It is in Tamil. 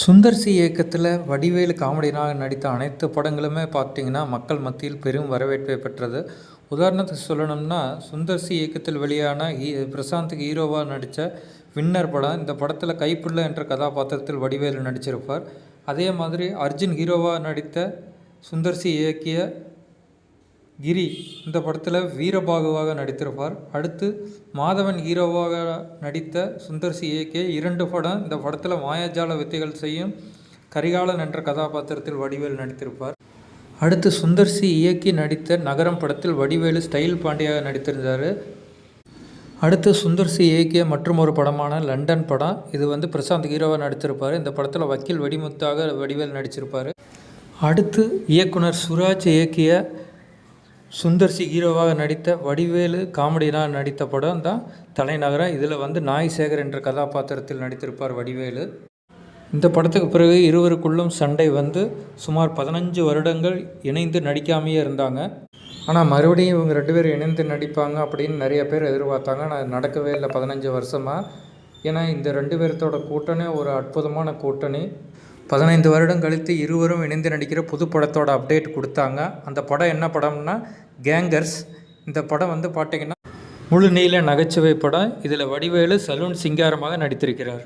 சுந்தர் சி இயக்கத்தில் வடிவேலு காமெடியனாக நடித்த அனைத்து படங்களுமே பார்த்தீங்கன்னா மக்கள் மத்தியில் பெரும் வரவேற்பை பெற்றது. உதாரணத்துக்கு சொல்லணும்னா சுந்தர் சி இயக்கத்தில் வெளியான ஹீ ஹீரோவாக நடித்த வின்னர் படம் இந்த படத்தில் கைப்புள்ள என்ற கதாபாத்திரத்தில் வடிவேலு நடிச்சிருப்பார். அதே மாதிரி அர்ஜுன் ஹீரோவாக நடித்த சுந்தர் சி இயக்கிய கிரி இந்த படத்தில் வீரபாகுவாக நடித்திருப்பார். அடுத்து மாதவன் ஹீரோவாக நடித்த சுந்தர் சி இயக்கிய இரண்டு படம் இந்த படத்தில் மாயாஜால வித்தைகள் செய்யும் கரிகாலன் என்ற கதாபாத்திரத்தில் வடிவேல் நடித்திருப்பார். அடுத்து சுந்தர் சி இயக்கி நடித்த நகரம் படத்தில் வடிவேலு ஸ்டைல் பாண்டியாக நடித்திருந்தார். அடுத்து சுந்தர் சி இயக்கிய மற்றும் ஒரு படமான லண்டன் படம். இது வந்து பிரசாந்த் ஹீரோவாக நடித்திருப்பார். இந்த படத்தில் வக்கீல் வெடிமுத்தாக வடிவேல் நடிச்சிருப்பார். அடுத்து இயக்குனர் சுராஜ் இயக்கிய சுந்தர் சி ஹீரோவாக நடித்த வடிவேலு காமெடியனாக நடித்த படம் தான் தலைநகரம் இதில் வந்து நாய் சேகர் என்ற கதாபாத்திரத்தில் நடித்திருப்பார் வடிவேலு. இந்த படத்துக்கு பிறகு இருவருக்குள்ளும் சண்டை வந்து சுமார் பதினஞ்சு வருடங்கள் இணைந்து நடிக்காமையே இருந்தாங்க. ஆனால் மறுபடியும் இவங்க ரெண்டு பேரும் இணைந்து நடிப்பாங்க அப்படின்னு நிறைய பேர் எதிர்பார்த்தாங்க. ஆனால் அது நடக்கவே இல்லை பதினஞ்சு வருஷமாக ஏன்னா இந்த ரெண்டு பேர்த்தோட கூட்டணி ஒரு அற்புதமான கூட்டணி. பதினைந்து வருடம் கழித்து இருவரும் இணைந்து நடிக்கிற புது படத்தோட அப்டேட் கொடுத்தாங்க. அந்த படம் என்ன படம்னா கேங்கர்ஸ் இந்த படம் வந்து பார்த்தீங்கன்னா முழு நீள நகைச்சுவை படம். இதில் வடிவேலு சலூன் சிங்காரமாக நடித்திருக்கிறார்.